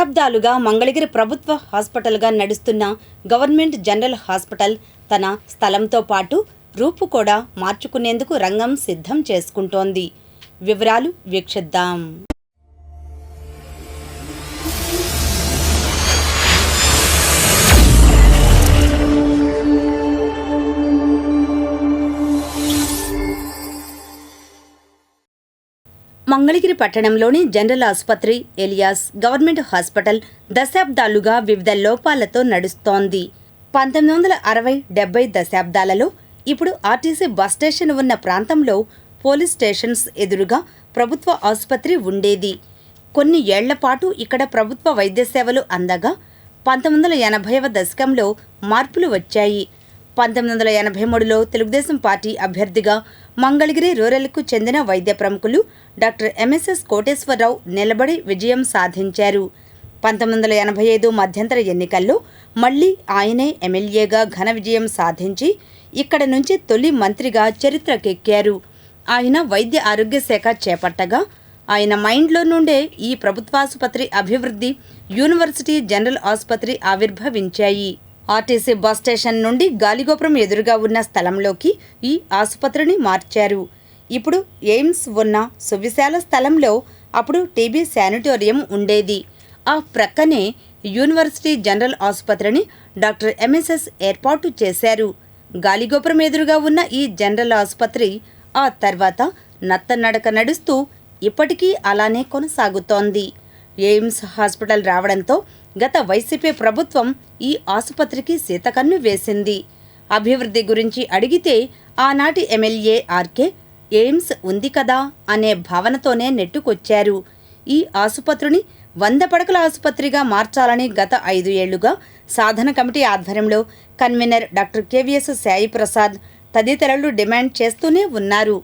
దశాబ్దాలుగా మంగళగిరి ప్రభుత్వ హాస్పిటల్గా నడుస్తున్న గవర్నమెంట్ జనరల్ హాస్పిటల్ తన స్థలంతో పాటు రూపు కూడా మార్చుకునేందుకు రంగం సిద్ధం చేసుకుంటోంది. వివరాలు వీక్షిద్దాం. మంగళగిరి పట్టణంలోని జనరల్ ఆసుపత్రి ఎలియాస్ గవర్నమెంట్ హాస్పిటల్ దశాబ్దాలుగా వివిధ లోపాలతో నడుస్తోంది. పంతొమ్మిది వందల అరవై డెబ్బై దశాబ్దాలలో ఇప్పుడు ఆర్టీసీ బస్ స్టేషన్ ఉన్న ప్రాంతంలో పోలీస్ స్టేషన్స్ ఎదురుగా ప్రభుత్వ ఆసుపత్రి ఉండేది. కొన్ని ఏళ్ళ పాటు ఇక్కడ ప్రభుత్వ వైద్య సేవలు అందగా పంతొమ్మిది వందల ఎనభైవ దశకంలో మార్పులు వచ్చాయి. పంతొమ్మిది వందల ఎనభై మూడులో తెలుగుదేశం పార్టీ అభ్యర్థిగా మంగళగిరి రూరల్కు చెందిన వైద్య ప్రముఖులు డాక్టర్ ఎంఎస్ఎస్ కోటేశ్వరరావు నిలబడి విజయం సాధించారు. పంతొమ్మిది వందల ఎనభై ఐదు మధ్యంతర ఎన్నికల్లో మళ్ళీ ఆయనే ఎమ్మెల్యేగా ఘన విజయం సాధించి ఇక్కడ నుంచి తొలి మంత్రిగా చరిత్రకెక్కారు. ఆయన వైద్య ఆరోగ్య శాఖ చేపట్టగా ఆయన మైండ్లో నుండే ఈ ప్రభుత్వాసుపత్రి అభివృద్ధి యూనివర్సిటీ జనరల్ ఆసుపత్రి ఆవిర్భవించాయి. ఆర్టీసీ బస్ స్టేషన్ నుండి గాలిగోపురం ఎదురుగా ఉన్న స్థలంలోకి ఈ ఆసుపత్రిని మార్చారు. ఇప్పుడు ఎయిమ్స్ ఉన్న సువిశాల స్థలంలో అప్పుడు టీబీ శానిటోరియం ఉండేది. ఆ ప్రక్కనే యూనివర్సిటీ జనరల్ ఆసుపత్రిని డాక్టర్ ఎంఎస్ఎస్ ఏర్పాటు చేశారు. గాలిగోపురం ఎదురుగా ఉన్న ఈ జనరల్ ఆసుపత్రి ఆ తర్వాత నత్తనడక నడుస్తూ ఇప్పటికీ అలానే కొనసాగుతోంది. ఎయిమ్స్ హాస్పిటల్ రావడంతో గత వైసీపీ ప్రభుత్వం ఈ ఆసుపత్రికి సీతకన్ను వేసింది. అభివృద్ధి గురించి అడిగితే ఆనాటి ఎమ్మెల్యే ఆర్కే ఎయిమ్స్ ఉంది కదా అనే భావనతోనే నెట్టుకొచ్చారు. ఈ ఆసుపత్రిని వంద పడకల ఆసుపత్రిగా మార్చాలని గత ఐదు ఏళ్ళుగా సాధన కమిటీ ఆధ్వర్యంలో convenor doctor KVS Sai Prasad తదితరులు డిమాండ్ చేస్తూనే ఉన్నారు.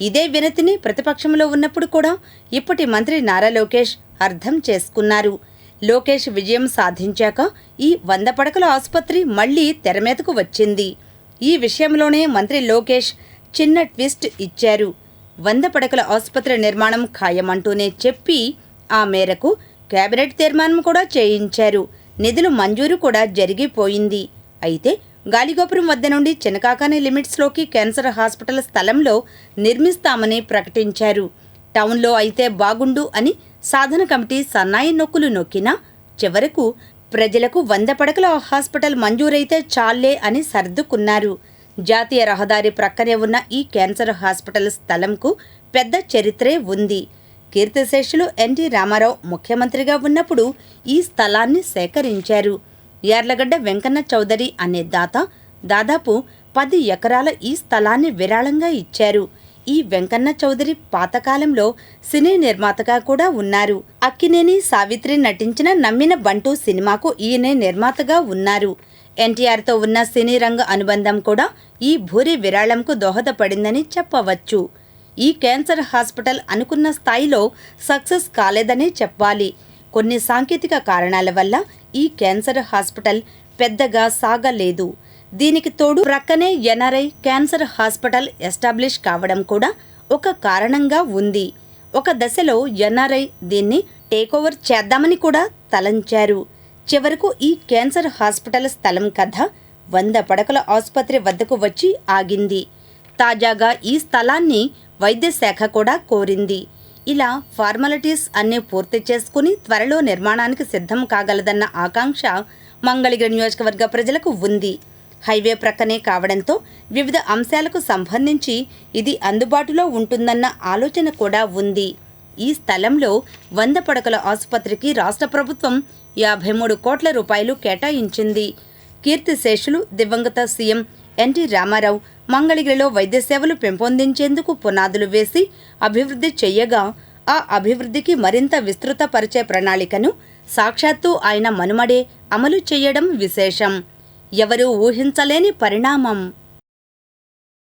ఇదే వినతిని ప్రతిపక్షంలో ఉన్నప్పుడు కూడా ఇప్పటి మంత్రి నారా లోకేష్ అర్థం చేసుకున్నారు. లోకేష్ విజయం సాధించాక ఈ వంద పడకల ఆసుపత్రి మళ్ళీ తెరమీదకు వచ్చింది. ఈ విషయంలోనే మంత్రి లోకేష్ చిన్న ట్విస్ట్ ఇచ్చారు. వంద పడకల ఆసుపత్రి నిర్మాణం ఖాయమంటూనే చెప్పి ఆ మేరకు కేబినెట్ తీర్మానం కూడా చేయించారు. నిధులు మంజూరు కూడా జరిగిపోయింది. అయితే గాలిగోపురం వద్ద నుండి చినకాకాని లిమిట్స్లోకి క్యాన్సర్ హాస్పిటల్ స్థలంలో నిర్మిస్తామని ప్రకటించారు. టౌన్లో అయితే బాగుండు అని సాధన కమిటీ సన్నాయి నొక్కులు నొక్కినా చివరకు ప్రజలకు వంద పడకల హాస్పిటల్ మంజూరైతే చాలే అని సర్దుకున్నారు. జాతీయ రహదారి ప్రక్కనే ఉన్న ఈ క్యాన్సర్ హాస్పిటల్ స్థలంకు పెద్ద చరిత్రే ఉంది. కీర్తిశేషులు ఎన్టీ రామారావు ముఖ్యమంత్రిగా ఉన్నప్పుడు ఈ స్థలాన్ని సేకరించారు. యార్లగడ్డ వెంకన్న చౌదరి అనే దాత దాదాపు పది ఎకరాల ఈ స్థలాన్ని విరాళంగా ఇచ్చారు. ఈ వెంకన్న చౌదరి పాతకాలంలో సినీ నిర్మాతగా కూడా ఉన్నారు. అక్కినేని సావిత్రి నటించిన నమ్మిన బంటు సినిమాకు ఈయనే నిర్మాతగా ఉన్నారు. ఎన్టీఆర్తో ఉన్న సినీ రంగ అనుబంధం కూడా ఈ భూరి విరాళంకు దోహదపడిందని చెప్పవచ్చు. ఈ క్యాన్సర్ హాస్పిటల్ అనుకున్న స్థాయిలో సక్సెస్ కాలేదనే చెప్పాలి. కొన్ని సాంకేతిక కారణాల వల్ల ఈ క్యాన్సర్ హాస్పిటల్ పెద్దగా సాగలేదు. దీనికి తోడు ప్రక్కనే ఎన్ఆర్ఐ క్యాన్సర్ హాస్పిటల్ ఎస్టాబ్లిష్ కావడం కూడా ఒక కారణంగా ఉంది. ఒక దశలో ఎన్ఆర్ఐ దీన్ని టేకోవర్ చేద్దామని కూడా తలంచారు. చివరకు ఈ క్యాన్సర్ హాస్పిటల్ స్థలం కథ వంద పడకల ఆసుపత్రి వద్దకు వచ్చి ఆగింది. తాజాగా ఈ స్థలాన్ని వైద్య శాఖ కూడా కోరింది. ఇలా ఫార్మాలిటీస్ అన్నీ పూర్తి చేసుకుని త్వరలో నిర్మాణానికి సిద్ధం కాగలదన్న ఆకాంక్ష మంగళగిరి నియోజకవర్గ ప్రజలకు ఉంది. హైవే ప్రక్కనే కావడంతో వివిధ అంశాలకు సంబంధించి ఇది అందుబాటులో ఉంటుందన్న ఆలోచన కూడా ఉంది. ఈ స్థలంలో వంద పడకల ఆసుపత్రికి రాష్ట్ర ప్రభుత్వం యాభై మూడు కోట్ల రూపాయలు కేటాయించింది. కీర్తిశేషులు దివంగత సీఎం ఎన్టీ రామారావు మంగళగిరిలో వైద్య సేవలు పెంపొందించేందుకు పునాదులు వేసి అభివృద్ధి చెయ్యగా ఆ అభివృద్ధికి మరింత విస్తృతపరిచే ప్రణాళికను సాక్షాత్తు ఆయన మనుమడే అమలు చేయడం విశేషం. ఎవరూ ఊహించలేని పరిణామం.